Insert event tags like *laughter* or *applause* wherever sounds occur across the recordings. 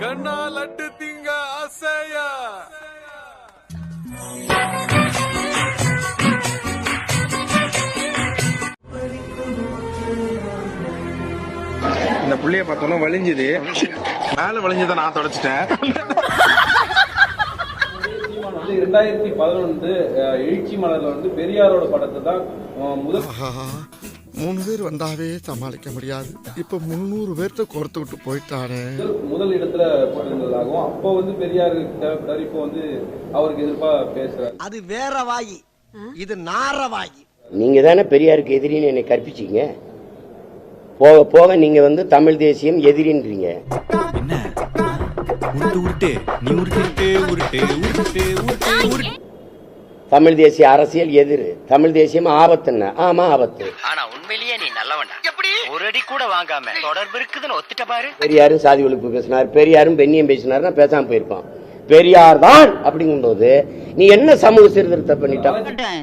கண்ணா லட்டு திங்க ஆசையா இந்த புள்ளைய பார்த்தோன்னா வலிஞ்சுது. மேல வலிஞ்சதை நான் தொடச்சிட்டேன் வந்து ரெண்டாயிரத்தி பதினொன்று எழுச்சி மலர்ல வந்து பெரியாரோட படத்தை தான் முதல் மூணு பேர் வந்தாவே சமாளிக்க முடியாது. இப்ப முன்னூறு பேர்த்த கோர்த்து விட்டு போயிட்டானே முதல் முதல் இடத்துல போட்டிருந்ததாகவும் அப்போ வந்து பெரியார் தேவைப்பட்டார் இப்போ வந்து அவருக்கு எதிர்ப்பா பேசுறாரு. அது வேற வாயி. இது நார வாயி. நீங்க தானே பெரியாருக்கு எதிரின்னு என்னை கற்பிச்சீங்க? போக போக நீங்க வந்து தமிழ் தேசியம் எதிரின்றீங்க. தமிழ் தேசிய அரசியல் எதிர். தமிழ் தேசியம் ஆபத்துன்னு. ஆமா ஆபத்து. ஆனா உண்மையிலேயே நீ நல்லவன்டா. எப்படி? ஒரு அடி கூட வாங்காம. தொடர்பு இருக்குதுன்னு ஒத்துட்ட பாரு. பெரியாரும் சாதி ஒழிப்பு பேசினார். பெரியாரும் பெண்ணியம் பேசினார்னா பேசாம போயிருப்பான். பெரியார் தான் அப்படிங்கும்போது நீ என்ன சமூக சீர்திருத்தம் பண்ணிட்ட?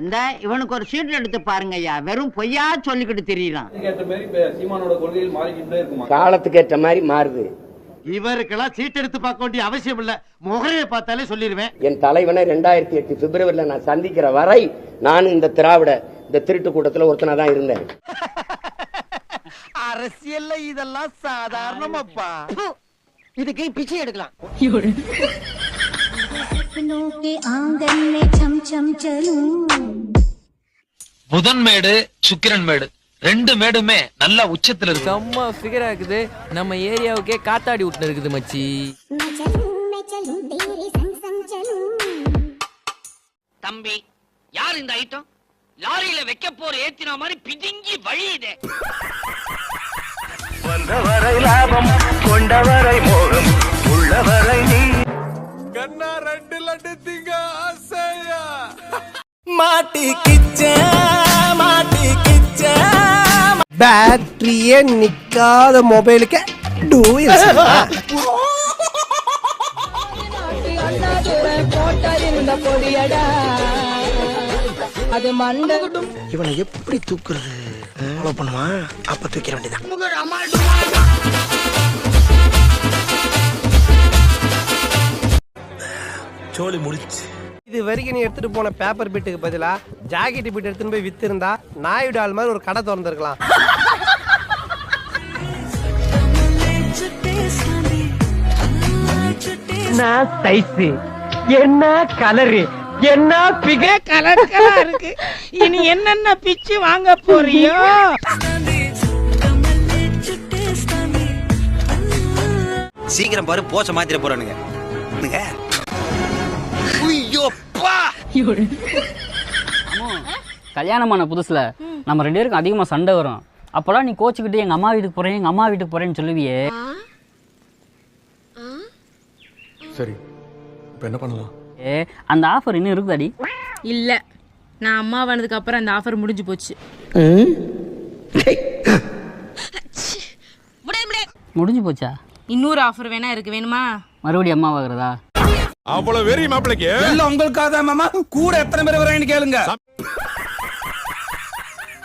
இந்த இவனுக்கு ஒரு சீட் எடுத்து பாருங்க ஐயா வெறும் பொய்யா சொல்லிக்கிட்டு தெரியலாம் காலத்துக்கு ஏற்ற மாதிரி மாறுது. இவருக்கெல்லாம் சீட் எடுத்து பார்க்க வேண்டிய அவசியம் இல்ல. முகரையை பார்த்தாலே சொல்லிடுவேன் என் தலைவனை ரெண்டாயிரத்தி எட்டு பிப்ரவரியில நான் சந்திக்கிற வரை நானும் இந்த திராவிட இந்த திருட்டு கூட்டத்துல ஒருத்தனா தான் இருந்தேன். *laughs* அரசியல்ல இதெல்லாம் சாதாரணமாப்பா. இதுக்கு பிச்சை எடுக்கலாம். सपनों के आंगन में छम छम चलूं புதன் மேடு சுக்கிரன் மேடு ரெண்டு மேடுமே நல்ல உச்சத்துல இருக்கு செம்ம ஃபிகரா இருக்குது நம்ம ஏரியாவுக்கே காத்தாடி விட்டு இருக்குது மச்சி मैं चलूं मैं चलूं तेरे संग संग चलूं தம்பி யார் இந்த ஐட்டம் லாரியில வைக்க போற ஏத்தின மாதிரி பிதுங்கி வழியுதே வந்தவரை லாபம் கொண்டவரை மோகம் உள்ளவரை நீ கண்ணா ரெண்டு லட்டு திங்க ஆசையா பேட்டரியே நிக்காத மொபைலுக்கு டூயல் இவனை எப்படி தூக்குறது? ஃபாலோ பண்ணுவான். அப்ப தூக்கிற வேண்டியதான் சோலி முடிச்சு. இது வரைக்கும் நீ எடுத்துட்டு போன பேப்பர் பீட்டுக்கு பதிலா ஜாக்கெட் பீட் எடுத்துன்னு போய் வித்து இருந்தா நாயுடு ஆள் மாதிரி ஒரு கடை திறந்திருக்கலாம். என்ன சைஸ் என்ன கலரு என்ன பிக கலர் கலர் இருக்கு. இனி என்னென்ன பிச்சு வாங்க போறியோ? சீக்கிரம் பாரு போச்ச மாத்திர போறானுங்க. கல்யாணமான புதுசுல நம்ம ரெண்டு பேருக்கும் அதிகமா சண்டை வரும். அப்பெல்லாம் நீ கோச்சுக்கிட்டு எங்க அம்மா வீட்டுக்கு போறேன் எங்க அம்மா வீட்டுக்கு போறேன்னு சொல்லுவியே. சரி இப்ப என்ன பண்ணலாம்? ஏ, அந்த ஆஃபர் இன்னும் இருக்குதாடி? இல்ல. நான் அம்மா வந்ததுக்கு அப்புறம் அந்த ஆஃபர் முடிஞ்சு போச்சு. முடிஞ்சு போச்சா? இன்னொரு ஆஃபர் வேணா இருக்கு. வேணுமா? மறுபடியும் அம்மா வாங்குறதா? அவ்வளவு வெறி மாப்பிளைக்கு? எல்லாம் உங்களுக்காக தான் மாமா கூட எத்தனை பேர் வராங்கன்னு கேளுங்க.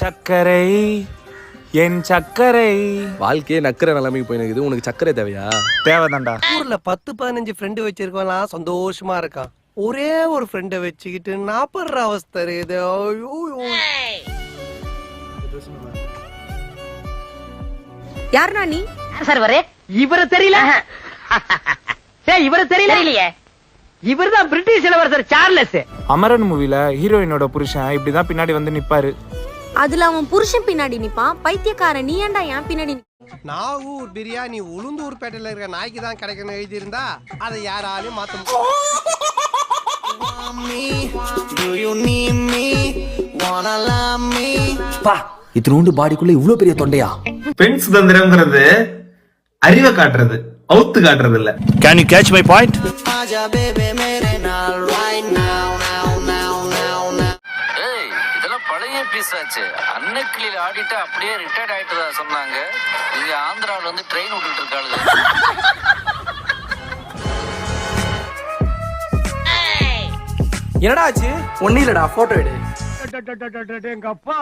சக்கரை என் சக்கரை. வாழ்க்கையே நக்கிற நிலைமைக்கு போயிருக்குது உனக்கு சக்கரை தேவையா? தேவைதான்டா. ஊர்ல பத்து பதினஞ்சு ஃப்ரெண்டு வச்சிருக்கவன்லாம் சந்தோஷமா இருக்கான். ஒரே ஒரு ஃப்ரெண்டை வச்சுக்கிட்டு நாப்படுற அவஸ்தை இருக்குது. ஐயோ, ஐயோ. யாருனா நீ? சார் வரே இவரு தெரியல. ஏய் இவரு தெரியல. தெரியலையே. இவர்தான் பிரிட்டிஷ் இளவரசர் சார்லஸ். அமரன் மூவில ஹீரோயினோட புருஷன் இப்படிதான் பின்னாடி வந்து நிப்பாரு. அதுல அவன் புருஷன் பின்னாடி நிப்பான் பைத்தியக்காரன் நீ ஏன்டா என் பின்னாடி நாகூர் பிரியாணி உளுந்தூர் பேட்டையில இருக்க நாய்க்கு தான் கிடைக்கணும் எழுதி இருந்தா அதை யாராலையும் மாத்த முடியாது இத்தினோண்டு பாடிக்குள்ள இவ்வளவு பெரிய தொண்டையா? பெண் சுதந்திரம்ங்கிறது அறிவை காட்டுறது. அவுத்து காட்டுறது இல்ல can you catch my point பழைய பீஸ் ஆச்சு. அன்னக்கிளியில் ஆடிட்டு அப்படியே ரிட்டையர்ட் ஆயிட்டதா சொன்னாங்க. இங்க ஆந்திராவில் வந்து ட்ரெயின் விட்டுட்டு இருக்காளுங்க என்னடா ஆச்சு? ஒன்னும் இல்லடா போட்டோ எடு. எங்க அப்பா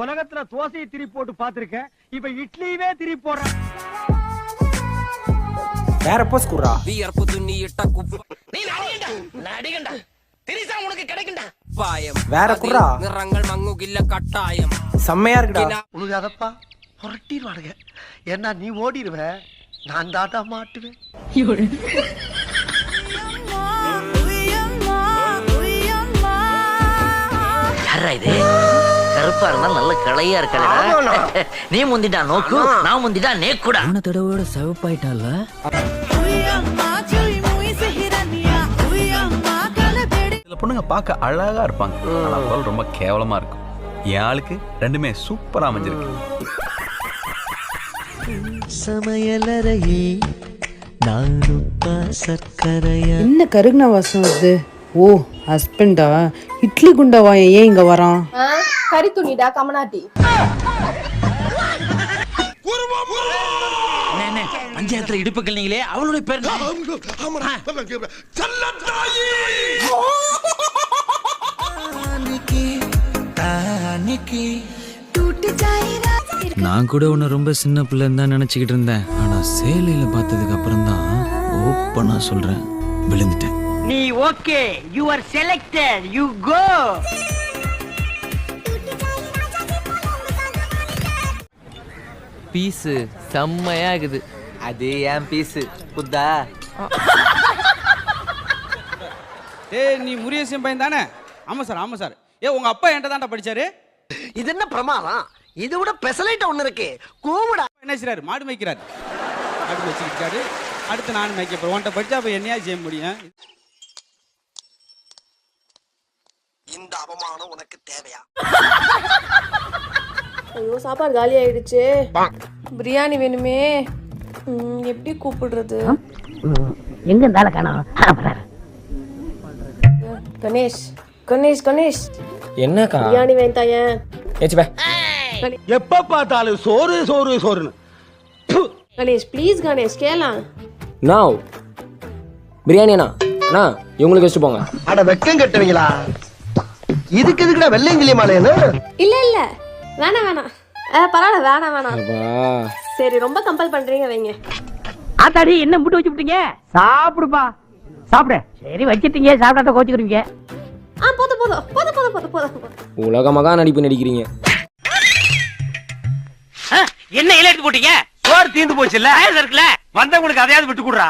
உலகத்துல தோசையை திரி போட்டு பாத்திருக்கேன் இப்ப இட்லியுமே திரி போடுறேன் வேற போஸ் குடுறா. நீ நடிகண்டா? நடிகண்டா? திரிசா உனக்கு கிடைக்கும்டா பாயம். வேற குடுறா. நிறங்கள் மங்குகில்ல கட்டாயம். செம்மையா இருக்குடா. உனக்கு அதப்பா புரட்டிடுவானுங்க. ஏன்னா நீ ஓடிடுவ. நான் தாட்டா மாட்டுவேன். யாரா இது? கருப்பா இருந்தா நல்ல களையா இருக்கல *laughs* நீ முந்திட்டா நோக்கு நான் முந்திட்டா நேக்குடா. போன தடவோட சிவப்பாயிட்டால சில பொண்ணுங்க பார்க்க அழகா இருப்பாங்க. ஆனா குரல் ரொம்ப கேவலமா இருக்கும். என் ஆளுக்கு ரெண்டுமே சூப்பரா அமைஞ்சிருக்கு. என்ன கருகுன வாசம் வருது? ஓ ஹஸ்பண்டா இட்லி குண்டாவா ஏன் இங்க வரான்? கறி துணிடா கமனாட்டி. பஞ்சாயத்துல இடுப்புகள் நீங்களே அவளுடைய பேர் நான் கூட உன்னை ரொம்ப சின்ன பிள்ளைன்னு தான் நினைச்சுக்கிட்டு இருந்தேன். ஆனா சேலையில பார்த்ததுக்கு அப்புறம் தான் ஓப்பனா சொல்றேன். விழுந்துட்டேன். நீ okay you are selected you go piece செம்மையா இருக்குது. அது என் பீஸு? புத்தா ஏய் நீ முருகேசன் பையன் தானே? ஆமா சார் ஆமா சார். ஏ உங்க அப்பா என்கிட்ட தான்டா படிச்சாரு. இது என்ன பிரமாதம்? இது விட பெசலைட் ஒண்ணு இருக்கு. கூவுடா. என்ன செய்றாரு? மாடு மேய்க்கிறாரு. மாடு மேய்ச்சிக்கிட்டாரு அடுத்து நான் மேய்க்க போறேன். உன்கிட்ட படிச்சா அப்ப என்னையா செய்ய முடியும்? இந்த அவமானம் உனக்கு தேவையா? ஐயோ சாப்பாடு காலி ஆயிடுச்சு. பிரியாணி வேணுமே. ம், எப்படி கூப்பிடுறது? எங்க இருந்தாலும் காணோம். கணேஷ் கணேஷ் கணேஷ். என்னக்கா? பிரியாணி வேண்டாயன் ஏச்சு பே எப்ப பார்த்தாலும் சோறு சோறு சோறுன்னு. கணேஷ் ப்ளீஸ் கணேஷ் கேலாம் நாவ் பிரியாணி அண்ணா அண்ணா இவங்களுக்கு வச்சுட்டு போங்க. அட வெக்கம் கட்டுவீங்களா? இதுக்கு எதுக்குடா வெள்ளையங்கிலி மாலையன்னு இல்ல இல்ல. வேணாம் வேணாம். பரவாயில்ல வேணாம் வேணாம். சரி ரொம்ப கம்பல் பண்றீங்க வைங்க. ஆத்தாடி என்ன முட்டு வச்சு விட்டீங்க? சாப்பிடுப்பா. சாப்பிடு. சரி வச்சிட்டீங்க. சாப்பிடாத கோச்சுக்கிறீங்க ஆ போதும் போதும். போதும் போதும் போதும் போதும் போதும். உலகமாக நடிப்பு நடிக்கிறீங்க. என்ன இலை எடுத்து போட்டீங்க? சோறு தீந்து போச்சு இல்ல இருக்குல்ல? வந்தவங்களுக்கு அதையாவது விட்டு கொடுறா.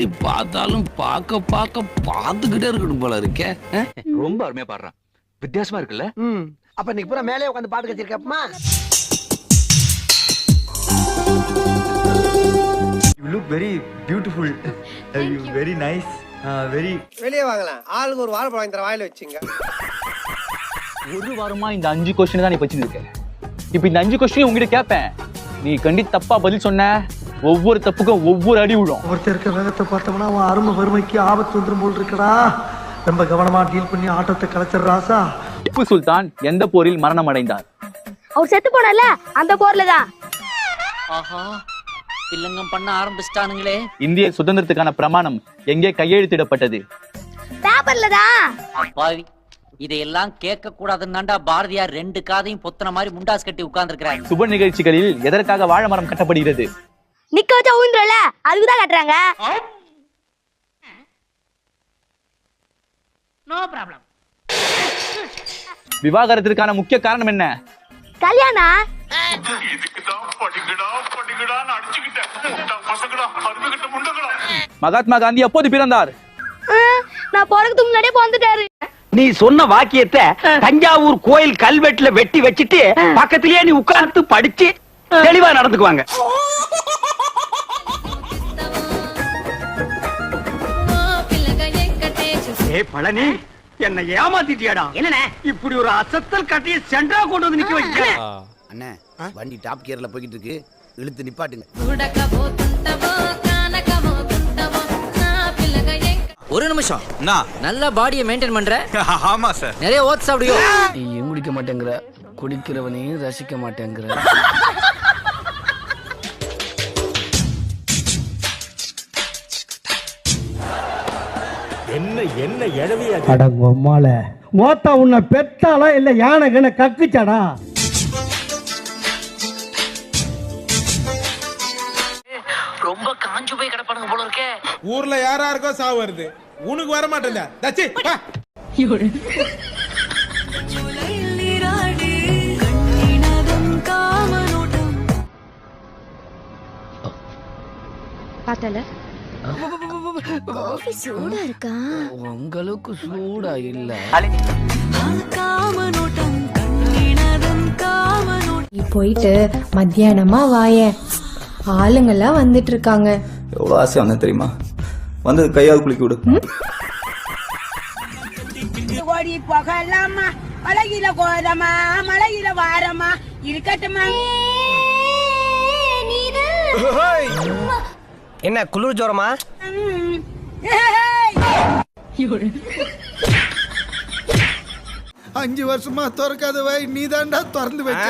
டெய்லி பார்த்தாலும் பார்க்க பார்க்க பார்த்துக்கிட்டே இருக்கணும் போல இருக்கே. ரொம்ப அருமையா பாடுறான். வித்தியாசமா இருக்குல்ல? அப்ப இன்னைக்கு பூரா மேலே உட்காந்து பாட்டு கச்சிருக்கப்பமா you look very beautiful you very nice very வெளியே வாங்கலாம். ஆளுக்கு ஒரு வாழைப்பழம் வாங்கி தர வாயில வச்சுங்க. ஒரு வாரமா இந்த அஞ்சு கொஸ்டின் தான் நீ வச்சுட்டு இருக்க இப்போ இந்த அஞ்சு கொஸ்டின் உங்ககிட்ட கேட்பேன் நீ கண்டி தப்பா பதில் சொன்ன. ஒவ்வொரு தப்புக்கும் ஒவ்வொரு அடி விழும். ஒருத்தர் இருக்க வேகத்தை பார்த்தோம்னா அவன் அருமை வறுமைக்கு ஆபத்து வந்துடும் போல் இருக்கடா. ரொம்ப கவனமா டீல் பண்ணி ஆட்டத்தை கலைச்சிடுறாசா திப்பு சுல்தான் எந்த போரில் மரணம் அடைந்தார்? அவர் செத்து போனல அந்த போர்ல தான் ஆஹா இல்லங்கம் பண்ண ஆரம்பிச்சிட்டானுங்களே. இந்திய சுதந்திரத்துக்கான பிரமாணம் எங்கே கையெழுத்திடப்பட்டது? பேப்பர்ல தான் இதையெல்லாம் கேட்க கூடாதுன்னாண்டா பாரதியார் ரெண்டு காதையும் பொத்தன மாதிரி முண்டாஸ் கட்டி உட்கார்ந்துருக்கிறாங்க சுப நிகழ்ச்சிகளில் எதற்காக வாழை மரம் கட்டப்படுகிறது? நிக்க வச்சா ஊந்துறல அதுக்குதான் கட்டுறாங்க. நோ ப்ராப்ளம் விவாகரத்திற்கான முக்கிய காரணம் என்ன? கல்யாணம் மகாத்மா காந்தி எப்போது பிறந்தார்? நான் போறதுக்கு முன்னாடியே பிறந்துட்டாரு. நீ சொன்ன வாக்கியத்தை தஞ்சாவூர் கோயில் கல்வெட்டுல வெட்டி வச்சிட்டு பக்கத்திலேயே நீ உட்கார்ந்து படிச்சு தெளிவா நடந்துக்குவாங்க. ஏ பழனி என்ன ஏமாத்திட்டியாடா? என்ன இப்படி ஒரு அசத்தல் கட்டிய சென்டரா கொண்டு வந்து நிக்க வைக்க அண்ணே வண்டி டாப் கியர்ல போய்கிட்டு இருக்கு இழுத்து நிப்பாட்டுங்க. ஒரு நிமிஷம். நல்ல பாடியை மெயின்டைன் பண்ற. *laughs* ஆமா சார் நிறைய ஓட்ஸ் சாப்பிடுயோ நீ முடிக்க மாட்டேங்கிற. குடிக்கிறவனையும் ரசிக்க மாட்டேங்கிற. அடங்கம்மால மோத்தா உன்னை பெத்தாளா இல்ல யானை கண்ண கக்குச்சாடா? ரொம்ப காஞ்சு போய் கிடப்பானுங்க போல இருக்கே. ஊர்ல யாராருக்கோ சாவு வருது. உனக்கு வர மாட்டேங்க தச்சி பார்த்தல? காஃபி சூடா இருக்கா? உங்களுக்கு சூடா இல்ல. நீ போயிட்டு மத்தியானமா வாயேன் ஆளுங்கெல்லாம் வந்துட்டு இருக்காங்க எவ்வளோ ஆசையாக வந்தேன் தெரியுமா? வந்து கையால் குளிக்க விடு. ஓடி போகலாமா? மலையில கோதமா மலையில வாரமா? இருக்கட்டுமா? என்ன குளிர் ஜோரமா? அஞ்சு வருஷமா திறக்காத வை நீ தாண்டா திறந்து வச்ச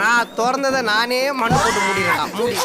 நான் திறந்ததை நானே மண் போட்டு முடியலடா மூடி.